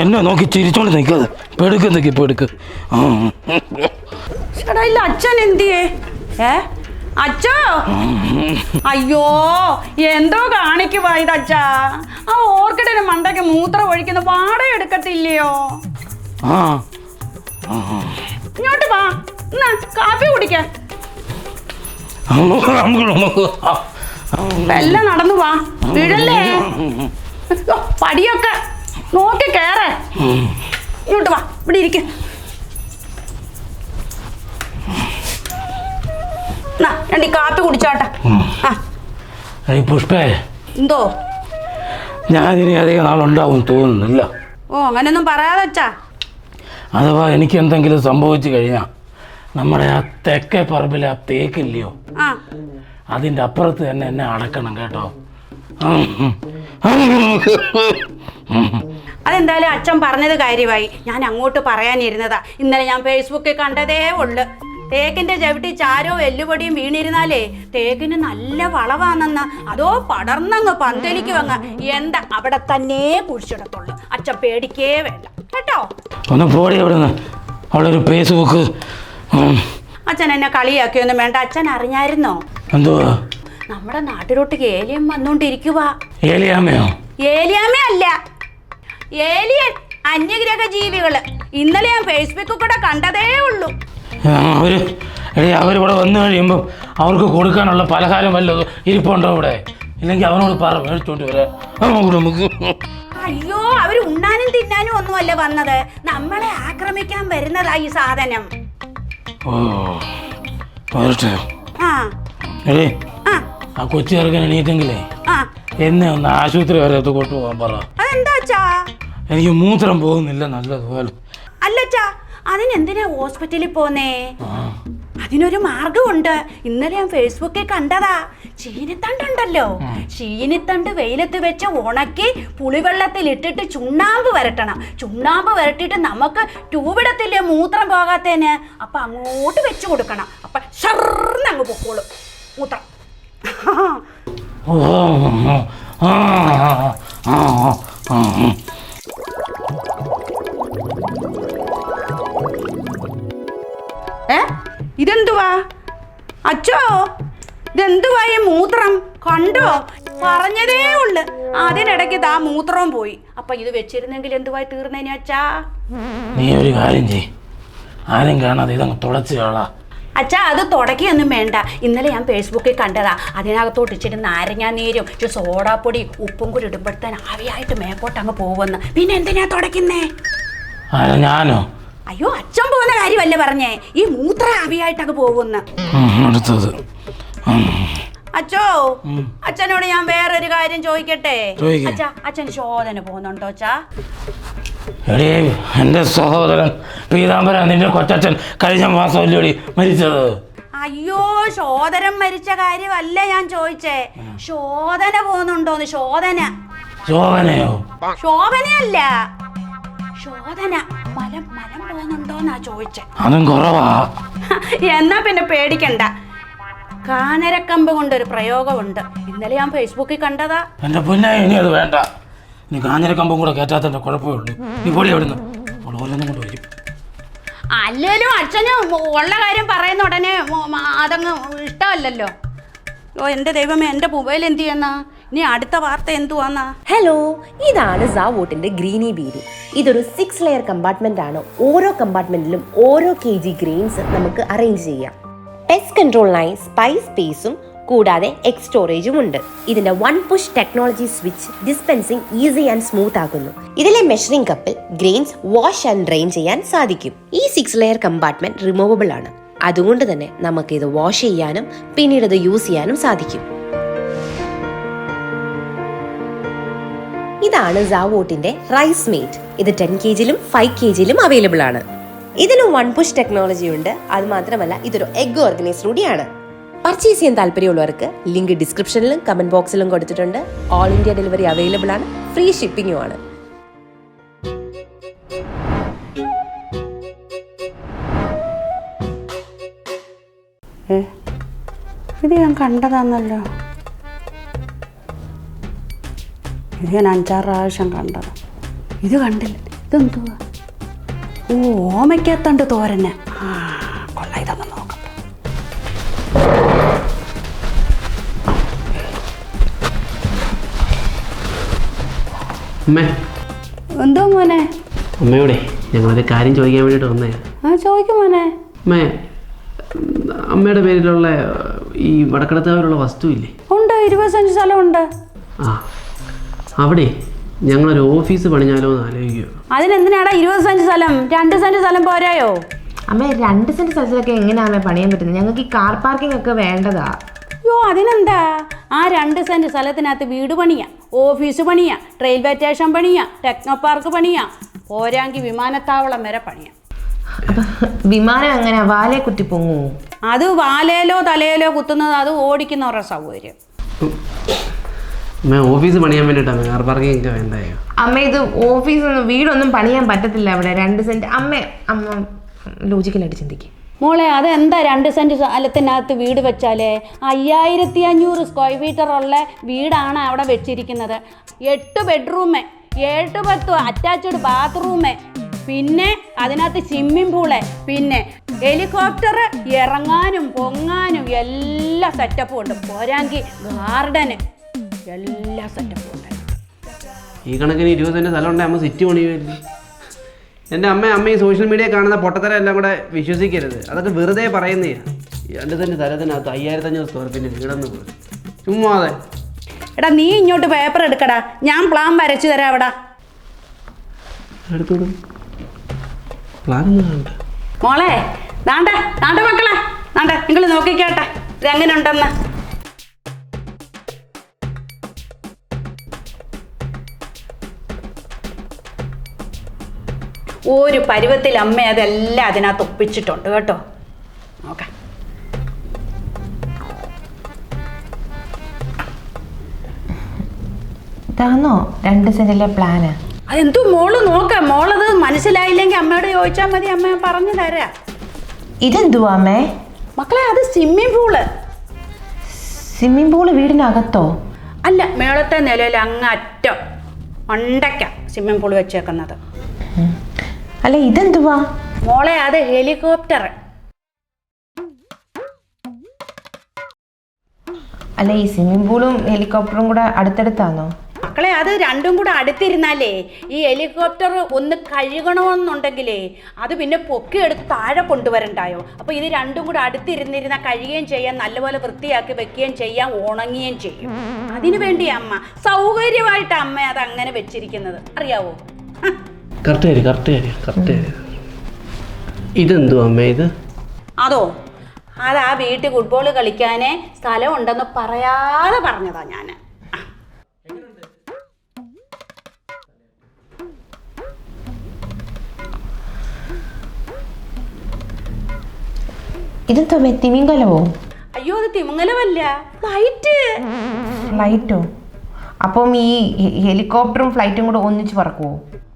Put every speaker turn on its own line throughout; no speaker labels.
എന്നെ നോക്കി ചിരിച്ചോണ്ട് നിൽക്കത് പെടുക്ക് നിൽക്കി പെടുക്ക്.
ചേട്ടാ ഇല്ല അച്ഛൻ എന്തിയേ? ഏ? അച്ഛോ? അയ്യോ എന്തോ കാണിക്കുവാ ഇതച്ഛാ ആ ഓർക്കിഡിന് മണ്ടയ്ക്ക് മൂത്രം ഒഴിക്കുന്ന വാട എടുക്കത്തില്ലയോ?
ആ.
ഇങ്ങോട്ട് വാ. എന്നാ കാപ്പി കുടിക്ക. വെല്ല നടന്നു വാ. വീഴല്ലേ? പടിയൊക്കെ. നോക്കി കേറേ. ഇങ്ങോട്ട് വാ. ഇവിടെ ഇരിക്ക. രണ്ടി കാപ്പി കുടിച്ചോട്ടെ.
പുഷ്പേ.
എന്തോ?
ഞാനിനി അധികം നാളുണ്ടാവും തോന്നുന്നില്ല.
ഓ അങ്ങനെയൊന്നും പറയാതെ അച്ഛാ
അഥവാ എനിക്ക് എന്തെങ്കിലും സംഭവിച്ചു കഴിഞ്ഞാൽ നമ്മുടെ ആ തെക്കേ പറമ്പിലെ ആ തേക്കില്ലയോ?
ആ.
അതിന്റെ അപ്പുറത്ത് തന്നെ എന്നെ അടക്കണം കേട്ടോ.
അതെന്തായാലും അച്ഛൻ പറഞ്ഞത് കാര്യമായി. ഞാൻ അങ്ങോട്ട് പറയാനിരുന്നതാ. ഇന്നലെ ഞാൻ ഫേസ്ബുക്കിൽ കണ്ടതേ ഉള്ളു. തേക്കിന്റെ ചവിട്ടി ചാരോ എല്ലുപൊടിയും വീണിരുന്നാലേ തേക്കിന് നല്ല വളവാണെന്ന്. അതോ പടർന്നങ്ങ് പന്തലിക്ക് വങ്ങ എന്താ അവിടെ തന്നെ കുഴിച്ചിടത്തുള്ളു. അച്ഛൻ പേടിക്കേ വേണ്ട. കേട്ടോ?
ഒന്ന് പോടി അവിടുന്ന്. അവളൊരു ഫേസ്ബുക്ക്
അച്ഛൻ എന്നെ കളിയാക്കിയൊന്നും വേണ്ട. അച്ഛൻ അറിഞ്ഞായിരുന്നോ?
എന്തുവാ?
നമ്മുടെ നാട്ടിലോട്ട് ഏലിയൻ വന്നോണ്ടിരിക്കുവാ.
ഏലിയാമയോ
ഏലിയാമേ അല്ല ഏലിയൻ അന്യഗ്രഹ ജീവികൾ ഇന്നലെ ഞാൻ ഫേസ്ബുക്കിൽ കൂടെ കണ്ടതേ ഉള്ളൂ.
അവർ എടീ അവരിവിടെ വന്നു കഴിയുമ്പോൾ അവർക്ക് കൊടുക്കാനുള്ള പലഹാരം വല്ലതും ഇരിപ്പുണ്ടോ ഇവിടെ ഇല്ലെങ്കിൽ അവനോട് പറ മേടിച്ചോണ്ട് വരാം. നമുക്ക്.
അയ്യോ അവർ ഉണ്ണാനും തിന്നാനും ഒന്നുമല്ല വന്നത്. നമ്മളെ ആക്രമിക്കാൻ വരുന്നതാ ഈ സാധനം.
ഓ വരട്ടെ.
ആ.
എടേ
ആ.
കൊച്ചു ചെറുക്കൻ എണീറ്റെങ്കിലേ എന്നെ ഒന്ന് ആശുപത്രി വരെ കൊണ്ടു കൊണ്ടുപോകാൻ പറ.
അതെന്താ അച്ഛാ?
എനിക്ക് മൂത്രം പോകുന്നില്ല നല്ലതുപോലെ.
അല്ലച്ചാ അതിനെന്തിനാ ഹോസ്പിറ്റലിൽ പോന്നേ? അതിനൊരു മാർഗമുണ്ട് ഇന്നലെ ഞാൻ ഫേസ്ബുക്കിൽ കണ്ടതാ. ചീനിത്തണ്ടുണ്ടല്ലോ. ചീനിത്തണ്ട് വെയിലത്ത് വെച്ച് ഉണക്കി പുളിവെള്ളത്തിൽ ഇട്ടിട്ട് ചുണ്ണാമ്പ് വരട്ടണം. ചുണ്ണാമ്പ് വരട്ടിട്ട് നമുക്ക് ട്യൂബിടത്തില്ലേ മൂത്രം പോകാത്തേന് അപ്പൊ അങ്ങോട്ട് വെച്ച് കൊടുക്കണം. അപ്പൊ ഷർന്ന് അങ്ങ് പൊക്കോളും. മൂത്രം ഏ? ഇതെന്തുവാ? അച്ചോ ഇതെന്തുവാ ഈ മൂത്രം? കണ്ടോ? പറഞ്ഞതേ ഉള്ളു. അതിനിടയ്ക്ക് ദാ മൂത്രവും പോയി. അപ്പൊ ഇത് വെച്ചിരുന്നെങ്കിൽ എന്തുവായി തീർന്നേനെ അച്ഛാ
നീ ഒരു കാര്യം ചെയ് ആരും കാണാതെ ഇതങ്ങ് തുളച്ചു കളാ.
അച്ഛാ അത് തുടക്കിയൊന്നും വേണ്ട. ഇന്നലെ ഞാൻ ഫേസ്ബുക്കിൽ കണ്ടതാ. അതിനകത്തോട്ട് ഇച്ചിരി നാരങ്ങാ നീരും ഇച്ചിരി സോഡാപ്പൊടി ഉപ്പും കൂടി ഇടുമ്പോഴത്തേന് ആവിയായിട്ട് മേക്കോട്ട് അങ്ങ് പോകുമെന്ന് പിന്നെ എന്തിനാ തുടക്കുന്നേ
ഞാനോ?
അയ്യോ അച്ഛൻ പോകുന്ന കാര്യമല്ലേ പറഞ്ഞേ. ഈ മൂത്ര ആവിയായിട്ട് അങ്ങ് പോകുമെന്ന്
അച്ചോ അടുത്തത്.
അച്ഛോ അച്ഛനോട് ഞാൻ വേറൊരു കാര്യം ചോദിക്കട്ടെ?
ചോദിക്ക്.
അച്ഛാ അച്ഛൻ ശോധന പോകുന്നുണ്ടോ അച്ഛാ?
എടീ എന്റെ സഹോദരൻ പീതാംബരൻ നിന്റെ കൊച്ചച്ഛൻ കഴിഞ്ഞ മാസം അല്ലടി മരിച്ചത്.
അയ്യോ ശോധനം മരിച്ച കാര്യമല്ല ഞാൻ ചോദിച്ചേ. ശോധന പോകുന്നുണ്ടോന്ന് ശോധന.
ശോഭനയോ?
ശോഭനയല്ല. ശോധന മലം മലം പോകുന്നുണ്ടോന്നാ ചോദിച്ചേ.
അതും കുറവാ.
എന്നാ പിന്നെ പേടിക്കണ്ട. കാനരക്കമ്പ് കൊണ്ടൊരു പ്രയോഗമുണ്ട്. ഇന്നലെ ഞാൻ ഫേസ്ബുക്കിൽ കണ്ടതാ.
എന്റെ പൊന്നെ ഇനി അത് വേണ്ട. നീ കാഞ്ഞര കമ്പം കൂടെ കയറ്റാത്തതിന്റെ കുഴപ്പമേ ഉള്ളൂ. നീ പോളി എവിടുന്ന് അവൾ ഓരോന്നും കൊണ്ട് വരും.
അല്ലേലും അച്ഛന് ഉള്ള കാര്യം പറയുന്ന ഉടനെ അതങ്ങ് ഇഷ്ടമല്ലല്ലോ. ഓ എന്റെ ദൈവമേ എന്റെ മൊബൈൽ എന്ത് ചെയ്യുന്ന? ഇനി അടുത്ത വാർത്ത എന്തുവാന്നാ?
ഹലോ ഇതാണ് സാവോട്ടിന്റെ ഗ്രീനി ബീരി ഇതൊരു സിക്സ് ലെയർ കമ്പാർട്ട്മെന്റ് ആണ്. ഓരോ കമ്പാർട്ട്മെന്റിലും ഓരോ കെ ജി ഗ്രെയിൻസ് നമുക്ക് അറേഞ്ച് ചെയ്യാം. പെസ്റ്റ് കൺട്രോളിനായി സ്പൈസ് സ്പേസും കൂടാതെ എക്സ് സ്റ്റോറേജും ഉണ്ട്. ഇതിന്റെ one push technology switch dispensing easy and smooth ആക്കുന്നു. ഇതിലെ മെഷറിംഗ് കപ്പിൽ ഗ്രെയിൻസ് വാഷ് ആൻഡ് ഡ്രെയിൻ ചെയ്യാൻ സാധിക്കും. ഈ സിക്സ് ലെയർ കമ്പാർട്ട്മെന്റ് റിമൂവബിൾ ആണ്. അതുകൊണ്ട് തന്നെ നമുക്ക് ഇത് വാഷ് ചെയ്യാനും പിന്നീട് ഇത് യൂസ് ചെയ്യാനും സാധിക്കും. ഇതാണ് സാവോട്ടിന്റെ റൈസ് മേറ്റ് ഇത് ടെൻ കെ ജിയിലും ഫൈവ് കെ ജിയിലും അവൈലബിൾ ആണ്. ഇതിന് വൺ പുഷ് ടെക്നോളജി ഉണ്ട്. അത് മാത്രമല്ല ഇതൊരു എഗ് ഓർഗനൈസർ കൂടിയാണ്. പർച്ചേസ് ചെയ്യാൻ താല്പര്യമുള്ളവർക്ക് ലിങ്ക് ഡിസ്ക്രിപ്ഷനിലും കമന്റ് ബോക്സിലും കൊടുത്തിട്ടുണ്ട്. ഓൾ ഇന്ത്യ ഡെലിവറി അവൈലബിൾ ആണ്. ഫ്രീ ഷിപ്പിംഗും ആണ്.
ഇത് ഞാൻ കണ്ടതാന്നല്ലോ ഇത് ഞാൻ അഞ്ചാറ് പ്രാവശ്യം കണ്ടത്. ഇത് കണ്ടില്ല. ഇതെന്തുവാ? ഓ ഓമയ്ക്കത്തണ്ട് തോരനെ. ആ.
അമ്മേ
എന്തോ മോനെ?
അമ്മയോടെ ഞങ്ങളൊരു കാര്യം ചോദിക്കാൻ വേണ്ടിയിട്ട് വന്നേ.
ആ ചോദിക്കും മോനെ.
അമ്മേ അമ്മയുടെ പേരിലുള്ള ഈ വടക്കടത്താവിലുള്ള വസ്തു ഇല്ലേ
ഉണ്ട് ഇരുപത്തഞ്ച് സ്ഥലമുണ്ട്.
ആ അവിടെ ഞങ്ങളൊരു ഓഫീസ് പണിഞ്ഞാലോ എന്ന് ആലോചിക്കുക.
അതിനെന്തിനാടാ ഇരുപത് സെന്റ് സ്ഥലം? രണ്ട് സെന്റ് സ്ഥലം പോരായോ?
അമ്മ രണ്ട് സെന്റ് സ്ഥലത്തിലൊക്കെ എങ്ങനെയാണ് പണിയാൻ പറ്റുന്നത്? ഞങ്ങൾക്ക് ഈ കാർ പാർക്കിംഗ് ഒക്കെ വേണ്ടതാ.
അയ്യോ അതിനെന്താ? ആ രണ്ട് സെന്റ് സ്ഥലത്തിനകത്ത് വീട് പണിയാ ഓഫീസ് പണിയാ റെയിൽവേ സ്റ്റേഷൻ പണിയാ ടെക്നോ പാർക്ക് പണിയാ പോരാങ്കി വിമാനത്താവളം വരെ പണിയാ.
വിമാനം അങ്ങനെ വാലേ കുത്തി പൊങ്ങൂ
അത് വാലയിലോ തലയിലോ കുത്തുന്നത് അത് ഓടിക്കുന്നവരുടെ സൗകര്യം.
ഓഫീസ് പണിയാൻ വേണ്ടിട്ടാണ് കാർ പാർക്കിംഗ് ഒക്കെ വേണ്ടായോ?
അമ്മ ഇത് ഓഫീസൊന്നും വീടൊന്നും പണിയാൻ പറ്റത്തില്ല അവിടെ. രണ്ട് സെന്റ് അമ്മ അമ്മ ലോജിക്കലായിട്ട് ചിന്തിക്കും.
മോളെ അതെന്താ രണ്ട് സെന്റ് സ്ഥലത്തിനകത്ത് വീട് വെച്ചാലേ? അയ്യായിരത്തി അഞ്ഞൂറ് സ്ക്വയർ മീറ്റർ ഉള്ള വീടാണ് അവിടെ വെച്ചിരിക്കുന്നത്. എട്ട് ബെഡ്റൂമ് ഏഴ് പത്ത് അറ്റാച്ച്ഡ് ബാത്റൂമ് പിന്നെ അതിനകത്ത് സ്വിമ്മിംഗ് പൂൾ പിന്നെ ഹെലികോപ്റ്റർ ഇറങ്ങാനും പൊങ്ങാനും എല്ലാ സെറ്റപ്പും ഉണ്ട്. പോരാങ്കി ഗാർഡന് എല്ലാ സെറ്റപ്പും ഉണ്ട്.
ഈ കണക്കിന് ഇരുപത് സെന്റ് സ്ഥലം ഉണ്ടെങ്കിൽ നമ്മൾ സിറ്റി പണിയുമല്ലേ എന്റെ അമ്മ അമ്മ ഈ സോഷ്യൽ മീഡിയ കാണുന്ന പൊട്ടത്തരം എല്ലാം കൂടെ വിശ്വസിക്കരുത്. അതൊക്കെ വെറുതെ പറയുന്നേ. എന്റെ തന്നെ തലത്തിനകത്ത് അയ്യായിരത്തി അഞ്ഞൂറ് സ്ക്വയർ ഫീറ്റ് കിടന്നു പോയി. ചുമ്മാതെ.
എടാ നീ ഇങ്ങോട്ട് പേപ്പർ എടുക്കടാ. ഞാൻ പ്ലാൻ വരച്ചു തരാം അവിടെ മോളെ നാണ്ട ദാണ്ട മക്കളെ. ദാണ്ട നിങ്ങൾ നോക്കിക്കേട്ടെ. ഇതെങ്ങനെ ഉണ്ടെന്ന് ഒരു പരുവത്തിൽ അമ്മ അതെല്ലാം അതിനകത്ത് ഒപ്പിച്ചിട്ടുണ്ട് കേട്ടോ. നോക്കാം.
ഇതാണോ രണ്ട് സെന്റിലെ പ്ലാന്.
അതെന്തോ മോൾ നോക്കാം. മോളത് മനസ്സിലായില്ലെങ്കിൽ അമ്മയോട് ചോദിച്ചാൽ മതി. അമ്മ പറഞ്ഞു തരാ.
ഇതെന്തുവാ അമ്മേ?
മക്കളെ അത് സ്വിമ്മിംഗ് പൂൾ.
സ്വിമ്മിംഗ് പൂൾ വീടിനകത്തോ?
അല്ല മേളത്തെ നിലയിൽ അങ്ങ് അറ്റം. ഉണ്ടയ്ക്ക സ്വിമ്മിംഗ് പൂൾ വെച്ചേക്കുന്നത്.
അല്ല ഇതെന്തുവാ?
മോളെ അത് ഹെലികോപ്റ്റർ.
അല്ല ഈ സ്വിമ്മിംഗ് പൂളും ഹെലികോപ്റ്ററും കൂടെ അടുത്തടുത്താണോ
മക്കളെ അത് രണ്ടും കൂടെ അടുത്തിരുന്നാലേ ഈ ഹെലികോപ്റ്റർ ഒന്ന് കഴുകണമെന്നുണ്ടെങ്കിലേ അത് പിന്നെ പൊക്കി പൊക്കിയെടുത്ത് താഴെ കൊണ്ടുവരണ്ടായോ? അപ്പോൾ ഇത് രണ്ടും കൂടെ അടുത്തിരുന്നിരുന്ന കഴുകുകയും ചെയ്യാം നല്ലപോലെ വൃത്തിയാക്കി വെക്കുകയും ചെയ്യാം ഉണങ്ങുകയും ചെയ്യും. അതിനു വേണ്ടി അമ്മ സൗകര്യമായിട്ട് അമ്മ അത് അങ്ങനെ വെച്ചിരിക്കുന്നത്. അറിയാവോ.
കറക്റ്റ് കാര്യം കറക്റ്റ് കാര്യം കറക്റ്റ് കാര്യം ഇതെന്തു അമ്മ ഇത്?
അതോ? അത് ആ വീട്ടിൽ ഫുട്ബോൾ കളിക്കാനേ സ്ഥലം ഉണ്ടെന്ന് പറയാതെ പറഞ്ഞതാ ഞാൻ
ഇതെന്താ തിമിംഗലവോ
അയ്യോ അത് തിമിങ്കലമല്ല ഫ്ലൈറ്റ്
ഫ്ലൈറ്റോ അപ്പം ഈ ഹെലികോപ്റ്ററും ഫ്ലൈറ്റും കൂടെ ഒന്നിച്ച് പറക്കുവോ?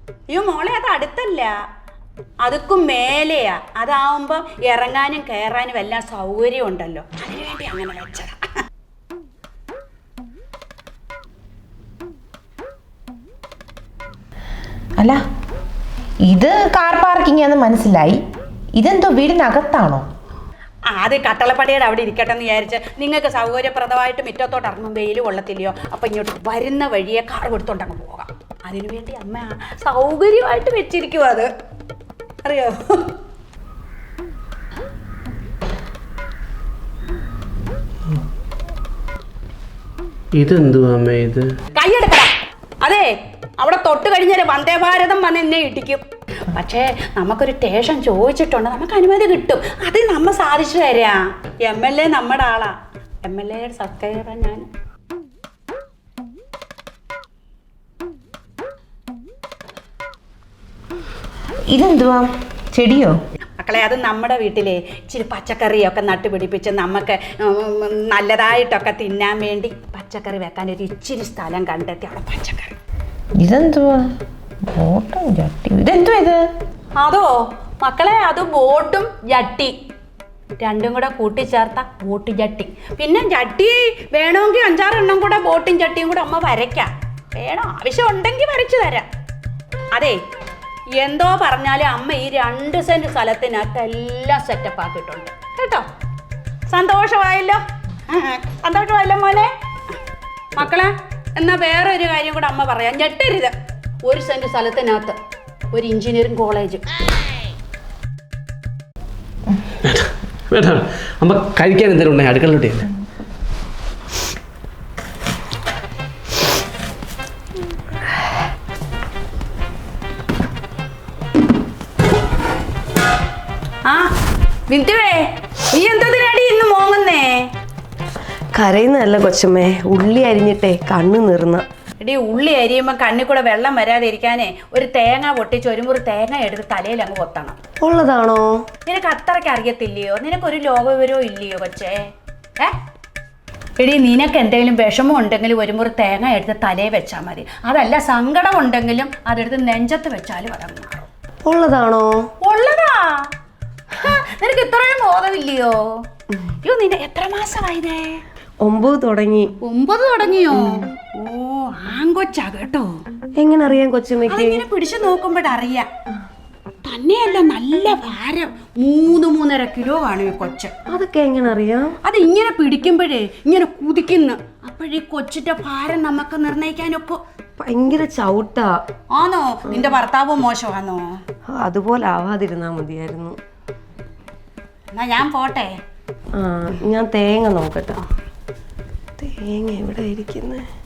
അയ്യോ മോളെ അത് അടുത്തല്ല. അതുക്കും മേലെയാ. അതാവുമ്പോ ഇറങ്ങാനും കയറാനും എല്ലാം സൗകര്യം ഉണ്ടല്ലോ. അതിനുവേണ്ടി അങ്ങനെ വെച്ചതാ.
അല്ല ഇത് കാർ പാർക്കിംഗ് എന്ന് മനസ്സിലായി. ഇതെന്തോ വീടിനകത്താണോ?
അത് കട്ടളപ്പടിയുടെ അവിടെ ഇരിക്കട്ടെ എന്ന് വിചാരിച്ച് നിങ്ങൾക്ക് സൗകര്യപ്രദമായിട്ട് മുറ്റത്തോട്ട് ഇറങ്ങും വെയിൽ കൊള്ളത്തില്ലയോ? അപ്പം ഇങ്ങോട്ട് വരുന്ന വഴിയെ കാർ കൊടുത്തോണ്ട് അങ്ങ് പോകാം. അതിനുവേണ്ടി അമ്മ സൗകര്യമായിട്ട് വെച്ചിരിക്കും അത്. അറിയോ
ഇതെന്തു അമ്മ ഇത്?
കൈയെടുക്കടാ. അതെ അവിടെ തൊട്ട് കഴിഞ്ഞാൽ വന്ദേ ഭാരതം വന്ന് എന്നെ ഇടിക്കും. പക്ഷേ നമുക്കൊരു സ്റ്റേഷൻ ചോദിച്ചിട്ടുണ്ട്. നമുക്ക് അനുമതി കിട്ടും. അത് നമ്മ സാധിച്ചു തരാം. എം എൽ എ നമ്മുടെ ആളാ. എം എൽ എയുടെ സത്യ ഞാൻ
ഇതെന്തുവാ? ചെടിയോ?
മക്കളെ അത് നമ്മുടെ വീട്ടിലെ ഇച്ചിരി പച്ചക്കറിയൊക്കെ നട്ടുപിടിപ്പിച്ച് നമുക്ക് നല്ലതായിട്ടൊക്കെ തിന്നാൻ വേണ്ടി പച്ചക്കറി വെക്കാൻ ഒരു ഇച്ചിരി സ്ഥലം കണ്ടെത്തി അവിടെ പച്ചക്കറി.
ഇതെന്തുവാ? ബോട്ടും ജട്ടി ഇതെന്തുവാ ഇത്?
അതോ മക്കളെ അത് ബോട്ടും ജട്ടി. രണ്ടും കൂടെ കൂട്ടിച്ചേർത്ത ബോട്ട് ജട്ടി. പിന്നെ ജട്ടി വേണമെങ്കിൽ അഞ്ചാറെണ്ണം കൂടെ ബോട്ടും ചട്ടിയും കൂടെ അമ്മ വരയ്ക്കാം. വേണം ആവശ്യം ഉണ്ടെങ്കിൽ വരച്ചു തരാം. അതെ എന്തോ പറഞ്ഞാലും അമ്മ ഈ രണ്ട് സെന്റ് സ്ഥലത്തിനകത്ത് എല്ലാം സെറ്റപ്പ് ആക്കിയിട്ടുണ്ട്. കേട്ടോ? സന്തോഷമായല്ലോ? സന്തോഷമായല്ലോ മോനെ? മക്കളെ എന്നാ വേറെ ഒരു കാര്യം കൂടെ അമ്മ പറയാം. ഞെട്ടരുത്. ഒരു സെന്റ് സ്ഥലത്തിനകത്ത് ഒരു എഞ്ചിനീയറിംഗ് കോളേജ്
അമ്മ കഴിക്കാൻ എന്തെങ്കിലും ഉണ്ടെങ്കിൽ അടുക്കളയിലോട്ട്
കരയുന്നതല്ല കൊച്ചമ്മേ. ഉള്ളി അരിഞ്ഞിട്ടേ കണ്ണ് നിറന്ന
എടി ഉള്ളി അരിയുമ്പോൾ കണ്ണിൽ കൂടെ വെള്ളം വരാതെ ഇരിക്കാനേ ഒരു തേങ്ങ പൊട്ടിച്ച് ഒരു മുറി തേങ്ങ എടുത്ത് തലയിൽ അങ്ങ് കൊത്തണം.
ഉള്ളതാണോ?
നിനക്ക് അത്രയ്ക്ക് അറിയത്തില്ലയോ? നിനക്കൊരു ലോകവിവരവും ഇല്ലയോ കൊച്ചേ? ഏ? എടി നിനക്ക് എന്തെങ്കിലും വിഷമം ഉണ്ടെങ്കിലും ഒരു മുറി തേങ്ങ എടുത്ത് തലയിൽ വെച്ചാൽ മതി. അതല്ല സങ്കടം ഉണ്ടെങ്കിലും അതെടുത്ത് നെഞ്ചത്ത് വെച്ചാലും അതങ്ങ് മാറും.
ഉള്ളതാണോ?
ഉള്ളതാ. നിനക്ക് ഇത്രയും ബോധമില്ലയോ? അയ്യോ നിന്റെ എത്ര മാസമായതേ
ഒമ്പത് തുടങ്ങി.
ഒമ്പത് തുടങ്ങിയോ? ഓ ആങ്കൊച്ചാ കേട്ടോ.
എങ്ങനെ അറിയാം കൊച്ചമ്മയ്ക്ക്?
അതിങ്ങനെ പിടിച്ചു നോക്കുമ്പോഴറിയാം തന്നെയല്ല നല്ല ഭാരം. മൂന്ന് മൂന്നര കിലോ ആണ് ഈ കൊച്ച്.
അതൊക്കെ എങ്ങനെ അറിയാം?
അത് ഇങ്ങനെ പിടിക്കുമ്പോഴേ ഇങ്ങനെ കുതിക്കുന്നു. അപ്പോഴീ കൊച്ചിന്റെ ഭാരം നമുക്ക് നിർണയിക്കാനൊക്കെ
ഭയങ്കര ചവിട്ടാ.
ആണോ നിന്റെ ഭർത്താവ് മോശമാണോ
അതുപോലെ ആവാതിരുന്നാ മതിയായിരുന്നു.
എന്നാ ഞാൻ പോട്ടെ.
ആ ഞാൻ തേങ്ങ നോക്കട്ടെ. തേങ്ങ എവിടെ ഇരിക്കുന്നത്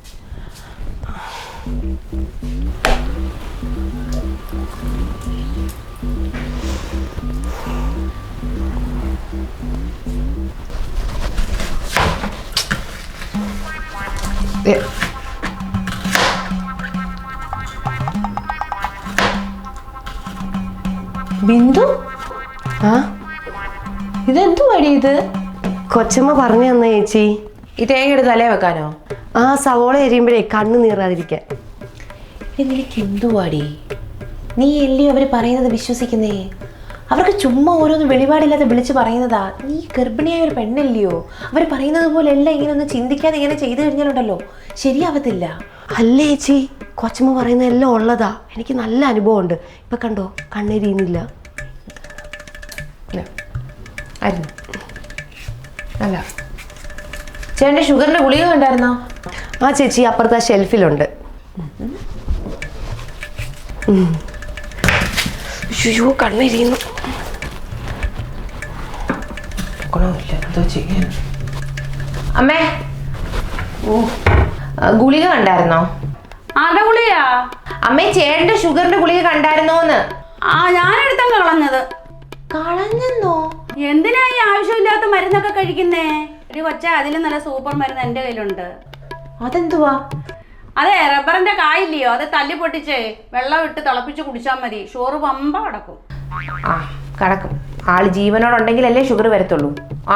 ബിന്ദു?
ആ?
ഇതെന്തു വഴി ഇത്?
കൊച്ചമ്മ പറഞ്ഞു തന്ന ചേച്ചി.
ഈ തേങ്ങ എടുത്ത് തലേ വെക്കാനോ?
ആ സവോള എരിയുമ്പോഴേ കണ്ണ് നീറാതിരിക്കാൻ.
നിനക്ക് എന്തുവാടി? നീ അല്ലയോ അവർ പറയുന്നത് വിശ്വസിക്കുന്നേ? അവർക്ക് ചുമ്മാ ഓരോന്ന് വെളിപാടില്ലാതെ വിളിച്ച് പറയുന്നതാ. നീ ഗർഭിണിയായ ഒരു പെണ്ണല്ലയോ? അവർ പറയുന്നത് പോലെ എല്ലാം ഇങ്ങനെ ഒന്ന് ചിന്തിക്കാതെ ഇങ്ങനെ ചെയ്തു കഴിഞ്ഞാലുണ്ടല്ലോ. ശരിയാവത്തില്ല.
അല്ലേ ചേച്ചി കൊച്ചമ്മ പറയുന്ന എല്ലാം ഉള്ളതാ. എനിക്ക് നല്ല അനുഭവം ഉണ്ട് ഇപ്പൊ കണ്ടോ കണ്ണെരിയുന്നില്ല.
അല്ല. ചേട്ടന്റെ ഷുഗറിന്റെ ഗുളിക കണ്ടായിരുന്നോ?
ആ ചേച്ചി അപ്പുറത്തെ ആ ഷെൽഫിലുണ്ട്. അയ്യോ
എന്തോ ചെയ്യാൻ? അമ്മേ. ഓ. ഗുളിക കണ്ടായിരുന്നോ?
അടവുളിയാ
അമ്മേ ചേട്ടന്റെ ഷുഗറിന്റെ ഗുളിക കണ്ടായിരുന്നോന്ന്.
ആ ഞാൻ ഞാനെടുത്തങ്ങ് കളഞ്ഞത്.
കളഞ്ഞെന്നോ?
എന്തിനാ ഈ ആവശ്യമില്ലാത്ത മരുന്നൊക്കെ കഴിക്കുന്നേ? ഒരു കൊച്ച അതിലും നല്ല സൂപ്പർ മരുന്ന് എന്റെ കയ്യിലുണ്ട്.
അതെന്തുവാ?
അതെ റബ്ബറിന്റെ കായില്ലയോ? അത് തല്ലി പൊട്ടിച്ച് വെള്ളം ഇട്ട് തിളപ്പിച്ച് കുടിച്ചാൽ മതി. ഷോറ് പമ്പ കിടക്കും.
ആ കടക്കും. ആൾ ജീവനോടുണ്ടെങ്കിലല്ലേ ഷുഗർ വരത്തുള്ളൂ.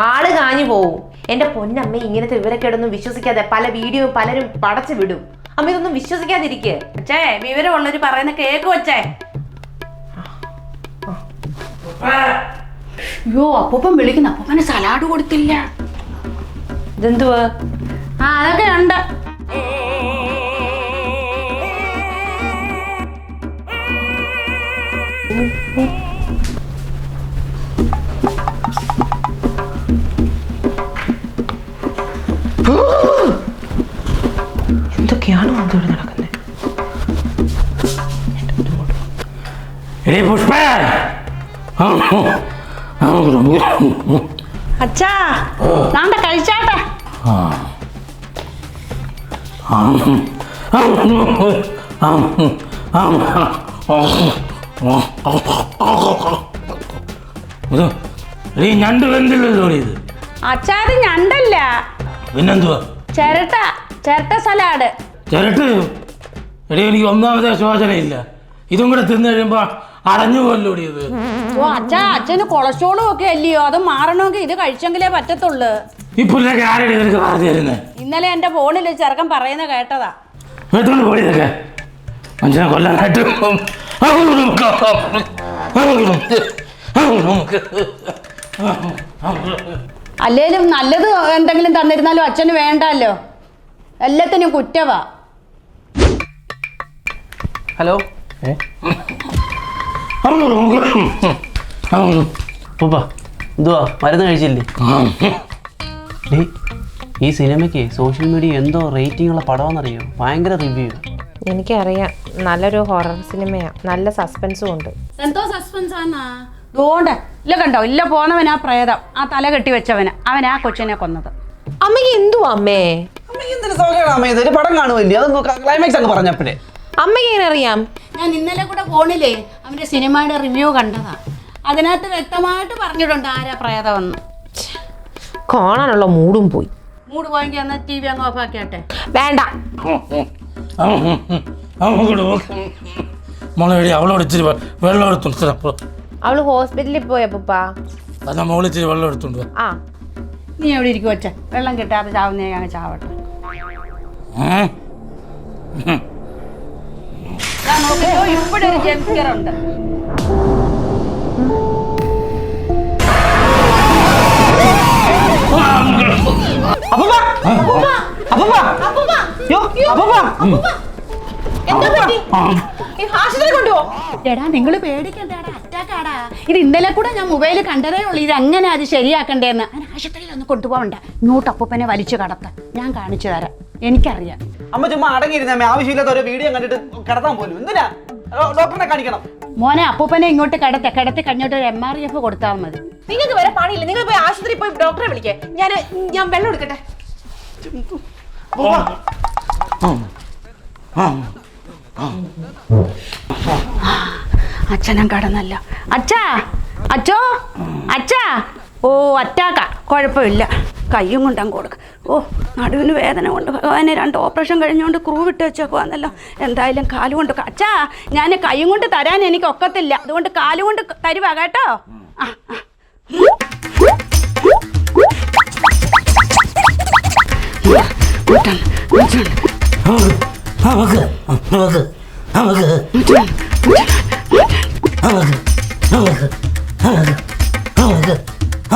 ആൾ കാഞ്ഞു പോവും. എന്റെ പൊന്നമ്മ ഇങ്ങനത്തെ വിവരക്കേടൊന്നും വിശ്വസിക്കാതെ പല വീഡിയോ പലരും പടച്ചു വിടും. അമ്മ ഇതൊന്നും വിശ്വസിക്കാതിരിക്കേ.
അച്ഛേ വിവരമുള്ളവര് പറയുന്ന കേക്ക് വെച്ചേ അയ്യോ അപ്പൂപ്പൻ വിളിക്കുന്നു. അപ്പൂപ്പന് സലാഡ് കൊടുത്തില്ല.
ഇതെന്തുവാ
ആ അതൊക്കെ ഉണ്ട്
എന്തൊക്കെയാണോ ഇവിടെ നടക്കുന്നത്
എടേ പുഷ്പ
അച്ഛാ നാണ്ട കഴിച്ചാട്ടെ.
എടീ ഞണ്ട് വെന്തില്ലല്ലോ ഇത്?
അച്ഛാ ഇത് ഞണ്ടല്ല.
പിന്നെന്തുവാ?
ചിരട്ട ചിരട്ട സലാഡ്.
ചിരട്ട എടേ എനിക്ക് ഒന്നാമത്തെ ശോചനയില്ല ഇതും കൂടെ തിന്നു കഴിയുമ്പോ അടഞ്ഞു പോലൂടി ഇത്
ഓ അച്ഛാ അച്ഛന് കൊളസ്ട്രോളും ഒക്കെ അല്ലയോ? അത് മാറണമെങ്കിൽ ഇത് കഴിച്ചെങ്കിലേ പറ്റത്തുള്ളൂ.
ഈ പുല്ലൊക്കെ ആരുടെ നിനക്ക് പറഞ്ഞു തരുന്നത്
ഇന്നലെ എന്റെ ഫോണിൽ ചെറുക്കൻ പറയുന്ന കേട്ടതാ.
എടുത്തോണ്ട് പോടി ഇതൊക്കെ മനുഷ്യനെ കൊല്ലാനായിട്ട്
അല്ലേലും നല്ലത് എന്തെങ്കിലും തന്നിരുന്നാലും അച്ഛന് വേണ്ടല്ലോ. എല്ലാത്തിനും കുറ്റവാ.
ഹലോ? പൂപ്പ എന്തുവാ മരുന്ന് കഴിച്ചില്ലേ ഈ സിനിമയ്ക്ക് സോഷ്യൽ മീഡിയ എന്തോ റേറ്റിംഗ് ഉള്ള പടമാണെന്നറിയോ ഭയങ്കര റിവ്യൂ
എനിക്കറിയാം നല്ലൊരു ഹൊറർ സിനിമയാ നല്ല സസ്പെൻസും ഉണ്ട്
എന്തോ സസ്പെൻസ് ആണോ അതുകൊണ്ട് ഇല്ല കണ്ടോ ഇല്ല പോന്നവനാ ആ പ്രേതം ആ തല കെട്ടി വെച്ചവന് അവൻ ആ കൊച്ചിനെ കൊന്നത്
അമ്മയ്ക്ക് എന്തുവാ അമ്മേ
എന്തൊരു സൗകര്യമാണ് ഇതൊരു പടം കാണുമല്ലേ അത് ക്ലൈമാക്സ് അങ്ങ് പറഞ്ഞപ്പോഴേ
അമ്മയ്ക്ക് എങ്ങനെ അറിയാം?
ഞാൻ ഇന്നലെ കൂടെ ഫോണിലേ അവന്റെ സിനിമയുടെ റിവ്യൂ കണ്ടതാ. അതിനകത്ത് വ്യക്തമായിട്ട് പറഞ്ഞിട്ടുണ്ട് ആരാ പ്രേതമെന്ന്.
കാണാനുള്ള മൂടും പോയി.
മൂട് പോയെങ്കിൽ എന്നാൽ ടി വി അങ്ങ് ഓഫാക്കിയാട്ടെ
വേണ്ട.
മോളെ അവളോട് ഇച്ചിരി വെള്ളം എടുത്തുണ്ട്
അവൾ ഹോസ്പിറ്റലിൽ പോയ പപ്പ?
അതാ മോൾ ഇച്ചിരി വെള്ളം എടുത്തുണ്ട്
ആ.
നീ എവിടെ ഇരിക്കും വെച്ച വെള്ളം കിട്ടാതെ ചാവുന്നേ അങ്ങ് ചാവട്ടെ. നോക്കിയോ
ഈ ആശുപത്രി കൊണ്ടുപോ.
എടാ നിങ്ങൾ പേടിക്കണ്ടേടാ. അറ്റാക്കാടാ. ഇത് ഇന്നലെ കൂടെ ഞാൻ മൊബൈലിൽ കണ്ടതേ ഉള്ളൂ. ഇത് എങ്ങനെ അത് ശരിയാക്കണ്ടേന്ന്. ഞാൻ ആശുപത്രിയിൽ ഒന്ന് കൊണ്ടുപോകണ്ട ഇങ്ങോട്ട് അപ്പൂപ്പനെ വലിച്ചു കടത്താം ഞാൻ കാണിച്ചു തരാം. എനിക്കറിയാം.
അമ്മ ചുമ്മാ അടങ്ങിയിരുന്നേ ആവശ്യമില്ലാത്ത ഒരു വീഡിയോ കണ്ടിട്ട് കിടത്താൻ പോലും. എന്തിനാ? ഡോക്ടറിനെ കാണിക്കണം.
മോനെ അപ്പൂപ്പനെ ഇങ്ങോട്ട് കടത്തി കിടത്തി കഴിഞ്ഞിട്ട് ഒരു എം ആർ എഫ് കൊടുത്താൽ മതി.
നിങ്ങൾക്ക് വരെ പണിയില്ല. നിങ്ങൾ പോയി ആശുപത്രി പോയി ഡോക്ടറെ വിളിക്കേ. ഞാൻ ഞാൻ വെള്ളം എടുക്കട്ടെ.
അച്ഛനും കടന്നല്ല അച്ഛാ അച്ഛോ അച്ഛാ. ഓ അറ്റാക്ക. കുഴപ്പമില്ല. കയ്യും കൊണ്ടങ്ങ് കൊടുക്ക. ഓ നടുവിന് വേദന കൊണ്ട് ഭഗവാനെ രണ്ട് ഓപ്പറേഷൻ കഴിഞ്ഞുകൊണ്ട് ക്രൂ വിട്ട് വെച്ചേക്കുവാന്നല്ലോ എന്തായാലും കാലുകൊണ്ട് കൊണ്ട് അച്ഛാ ഞാൻ കയ്യും കൊണ്ട് തരാൻ എനിക്ക് ഒക്കത്തില്ല അതുകൊണ്ട് കാലുകൊണ്ട് തരുവാ കേട്ടോ? ആ.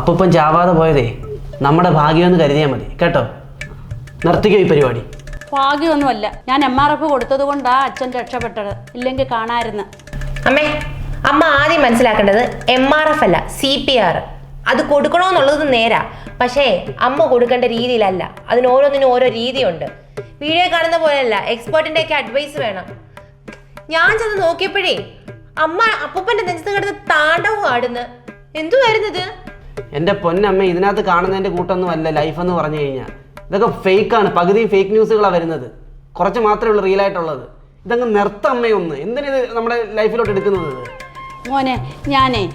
അപ്പം ചാവാതെ പോയതേ നമ്മുടെ ഭാഗ്യമെന്ന് കരുതിയാൽ മതി കേട്ടോ? നിർത്തിക്കോ ഈ പരിപാടി.
ഭാഗ്യമൊന്നുമല്ല ഞാൻ എം ആർ എഫ് കൊടുത്തത് കൊണ്ടാ അച്ഛൻ രക്ഷപ്പെട്ടത് ഇല്ലെങ്കിൽ കാണായിരുന്നു.
അമ്മേ അമ്മ ആദ്യം മനസ്സിലാക്കേണ്ടത് എം ആർ എഫ് അല്ല സി പി ആർ. അത് കൊടുക്കണമെന്നുള്ളത് നേരാ പക്ഷേ അമ്മ കൊടുക്കേണ്ട രീതിയിലല്ല അതിന് ഓരോന്നിനും ഓരോ രീതിയുണ്ട്. വീഡിയോ കാണുന്ന പോലെയല്ല എക്സ്പേർട്ടിന്റെ ഒക്കെ അഡ്വൈസ് വേണം. ഞാൻ ചെന്ന് നോക്കിയപ്പോഴേ അമ്മ അപ്പൂപ്പന്റെ നെഞ്ചത്ത് കിടന്ന് താണ്ടവും ആടുന്ന്. എന്തുവായിരുന്നത്?
എന്റെ പൊന്നമ്മ ഇതിനകത്ത് കാണുന്നതിന്റെ കൂട്ടൊന്നും അല്ല ലൈഫ് എന്ന് പറഞ്ഞു കഴിഞ്ഞാൽ ഇതൊക്കെ ഫേക്കാണ് പകുതിയും ഫേക്ക് ന്യൂസുകളാണ് വരുന്നത്. കുറച്ച് മാത്രമേ ഉള്ളൂ റിയൽ ആയിട്ടുള്ളത്. ഇതങ്ങ് നിർത്തമ്മയൊന്ന് എന്തിനിത് നമ്മുടെ ലൈഫിലോട്ട് എടുക്കുന്നത്?
മോനെ ഞാനേ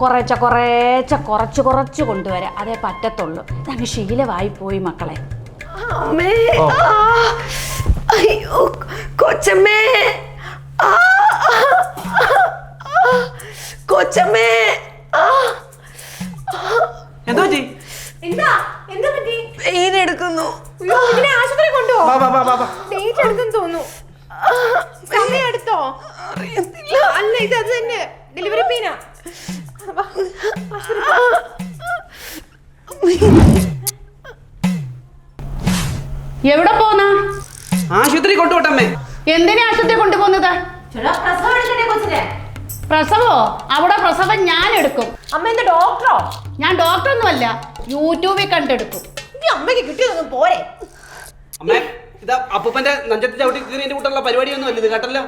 കുറേച്ച കുറേച്ച കുറച്ച് കുറച്ച് കൊണ്ടുവരാം. അതേ പറ്റത്തുള്ളൂ. അങ്ങ് ശീലമായി പോയി മക്കളെ.
അമ്മേ. അയ്യോ കൊച്ചമ്മേ. കൊച്ചമ്മേ.
എന്തോ
എന്താ? എന്താ പറ്റി?
പെയിൻ എടുക്കുന്നു.
ഇതിനെ ആശുപത്രി
വാ വാ വാ വാ വാ.
ഡേറ്റ് എടുത്തെന്ന് തോന്നുന്നു. സമയം എടുത്തോ?
അറിയത്തില്ല.
അല്ല ഇത് അത് തന്നെ. ഡെലിവറി പെയിനാ
എവിടെ പോന്ന?
ആശുപത്രി കൊണ്ടുപോട്ടമ്മേ
എന്തിനാ ആശുപത്രി കൊണ്ടുപോകുന്നത്
പ്രസവം എടുക്കണ്ടേ കൊച്ചിനെ?
പ്രസവോ? അവിടെ പ്രസവം ഞാൻ എടുക്കും.
അമ്മ എന്റെ ഡോക്ടറോ
ഞാൻ ഡോക്ടർ ഡോക്ടറൊന്നുമല്ല യൂട്യൂബിൽ കണ്ടെടുക്കും.
ഈ അമ്മയ്ക്ക് കിട്ടിയതൊന്നും പോരെ.
അമ്മേ ഇതാ അപ്പൂപ്പന്റെ നഞ്ചത്തെ ചവിട്ടി കീറിയതിന്റെ കൂട്ടുള്ള പരിപാടിയൊന്നും അല്ല ഇത് കേട്ടല്ലോ?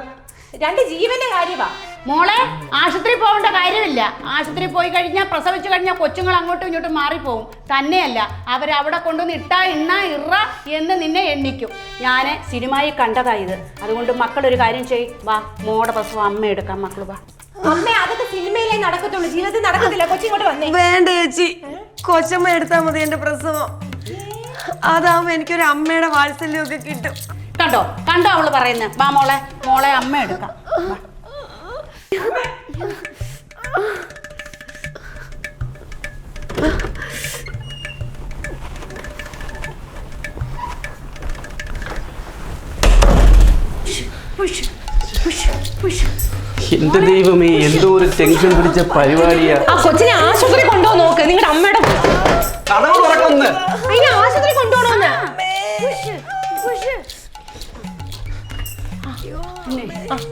രണ്ട് ജീവന്റെ കാര്യമാ
മോളെ ആശുപത്രി പോകേണ്ട കാര്യമില്ല. ആശുപത്രി പോയി കഴിഞ്ഞാൽ പ്രസവിച്ചു കഴിഞ്ഞാൽ കൊച്ചുങ്ങൾ അങ്ങോട്ടും ഇങ്ങോട്ടും മാറിപ്പോവും. തന്നെയല്ല അവരവിടെ കൊണ്ടുവന്ന് ഇട്ടാ ഇണ്ണ ഇറ എന്ന് നിന്നെ എണ്ണിക്കും. ഞാൻ സിനിമയിൽ കണ്ടതാ ഇത്. അതുകൊണ്ട് മക്കളൊരു കാര്യം ചെയ് വാ മോടെ പ്രസവം അമ്മ എടുക്കാം മക്കൾ വാ.
അമ്മ അതൊക്കെ സിനിമയിലേ നടക്കത്തുള്ളൂ. ജീവിതത്തിൽ നടക്കത്തില്ല. കൊച്ചിങ്ങോട്ട് വന്നേ.
വേണ്ട ചേച്ചി. കൊച്ചമ്മ എടുത്താൽ മതി എന്റെ പ്രസവം. അതാവുമ്പോ എനിക്കൊരു അമ്മയുടെ വാത്സല്യമൊക്കെ കിട്ടും.
കണ്ടോ? കണ്ടോ അവൾ പറയുന്നത് വാ മോളെ മോളെ അമ്മ എടുക്കാം.
എന്റെ ദൈവമേ എന്തോ ഒരു ടെൻഷൻ പിടിച്ച പരിപാടിയാ.
ആ കൊച്ചിനെ ആശുപത്രി കൊണ്ടുപോകാൻ നോക്ക്. നിങ്ങളുടെ അമ്മയുടെ
കഥ തുറക്കൊന്ന്
അതിനെ ആശുപത്രി കൊണ്ടുപോകണമെന്ന്.
പിന്നെ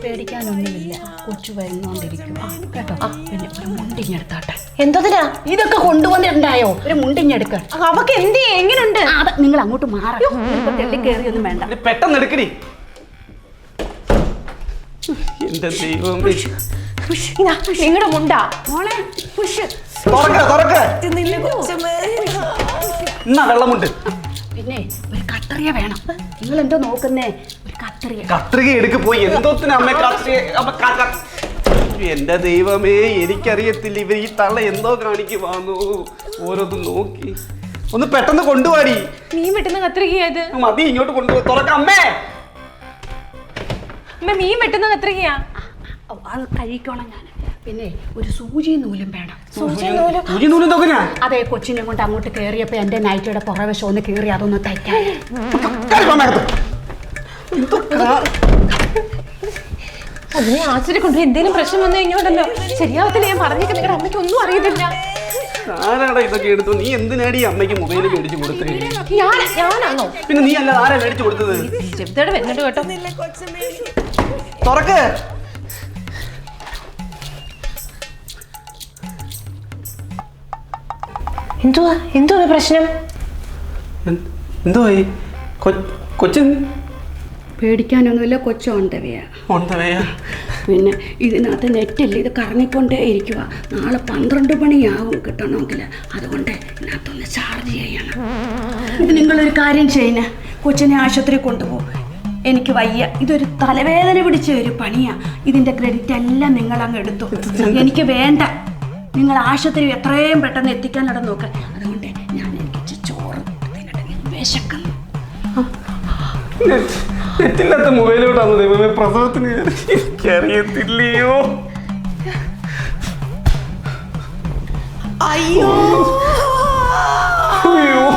പേടിക്കാനൊന്നുമില്ല. കൊച്ചു വരുന്നോണ്ടിരിക്കും കേട്ടോ. പിന്നെ ഒരു മുണ്ടിഞ്ഞെടുത്താട്ടെ
എന്തോതിനാ?
ഇതൊക്കെ കൊണ്ടുവന്നിട്ടുണ്ടായോ? ഒരു മുണ്ടിഞ്ഞെടുക്ക
അവക്ക് എന്ത് എങ്ങനെയുണ്ട് എങ്ങനുണ്ട്?
അത് നിങ്ങൾ അങ്ങോട്ട് മാറാം. തെള്ളി കയറിയൊന്നും വേണ്ട.
ഇത് പെട്ടെന്ന് എടുക്കടി. എന്റെ ദൈവമേ.
നിങ്ങളുടെ മുണ്ടാ.
മോളെ പുഷ്.
തുറക്ക തുറക്ക. എന്നാ വെള്ളമുണ്ട്.
പിന്നെ ഒരു കത്തറിയ വേണം. നിങ്ങൾ എന്തോ നോക്കുന്നേ? ഒരു കത്തറിയ
കത്രിക എടുക്ക് പോയി. എന്തോത്തിന് അമ്മ കത്രിക? അമ്മ ക- ക- എന്റെ ദൈവമേ എനിക്കറിയത്തില്ല. ഇവർ ഈ തള്ള എന്തോ കാണിക്കുവാന്നു. ഓരോന്നും നോക്കി. ഒന്ന് പെട്ടെന്ന് കൊണ്ടുപോടി
നീ പെട്ടെന്ന് കത്രികയത്
മതി ഇങ്ങോട്ട് കൊണ്ടുപോ. തുറക്കാം അമ്മേ
അമ്മ. മീൻ വെട്ടുന്നത്
എത്രയാ അത് കഴിക്കോളാം ഞാൻ പിന്നെ ഒരു സൂചി നൂലും വേണം.
സൂചി നൂലും? തോക്കനാ
അതെ കൊച്ചിനെ കൊണ്ട് അങ്ങോട്ട് കയറിയപ്പോ എന്റെ നൈറ്റിയുടെ പുറവശം ഒന്ന് കയറി അതൊന്ന് തയ്ക്കാൻ.
അതിനെ ആശ്ചര്യം കൊണ്ട് എന്തെങ്കിലും പ്രശ്നം വന്നു കഴിഞ്ഞോണ്ടല്ലോ ശരിയാവത്തില്ല ഞാൻ പറഞ്ഞേക്ക്. നിങ്ങളുടെ അമ്മയ്ക്ക് ഒന്നും അറിയത്തില്ല.
ആരാടാ ഇതൊക്കെ എടുത്തു നീ എന്തിനാടി അമ്മയ്ക്ക് മൊബൈൽ മേടിച്ചു കൊടുത്തേ
ഞാൻ ഞാനാണോ?
പിന്നെ നീ അല്ല ആരാ മേടിച്ചു കൊടുത്തത്?
ചെറുതോടെ വരുന്നുണ്ട് കേട്ടോ.
തുറക്ക്.
എന്തുവാ? എന്തുവാ പ്രശ്നം?
എന്തുവായി? കൊച്ചിൻ
പേടിക്കാനൊന്നുമില്ല കൊച്ചു
ഓണ്ടവയാ.
പിന്നെ ഇതിനകത്ത് നെറ്റില്ല ഇത് കറങ്ങിക്കൊണ്ടേ ഇരിക്കുക നാളെ പന്ത്രണ്ട് മണിയാവും കിട്ടണമെങ്കിൽ. അതുകൊണ്ട് ഇതിനകത്തൊന്ന് ചാർജ് ചെയ്യണം. ഇത് നിങ്ങളൊരു കാര്യം ചെയ്യുന്ന കൊച്ചിനെ ആശുപത്രി കൊണ്ടുപോകും. എനിക്ക് വയ്യ. ഇതൊരു തലവേദന പിടിച്ച ഒരു പണിയാ. ഇതിന്റെ ക്രെഡിറ്റ് എല്ലാം നിങ്ങൾ അങ്ങ് എടുത്തു. എനിക്ക് വേണ്ട. നിങ്ങൾ ആശുപത്രി എത്രയും പെട്ടെന്ന് എത്തിക്കാനുള്ള നോക്ക്. അതുകൊണ്ട് ഞാൻ എനിക്ക് ചോറ്. വിശക്കുന്നു.
നെറ്റില്ലാത്ത മൊബൈലോട്ടാണ് ദൈവമേ പ്രസവത്തിന് എനിക്കറിയത്തില്ലയോ?
അയ്യോ.
അയ്യോ.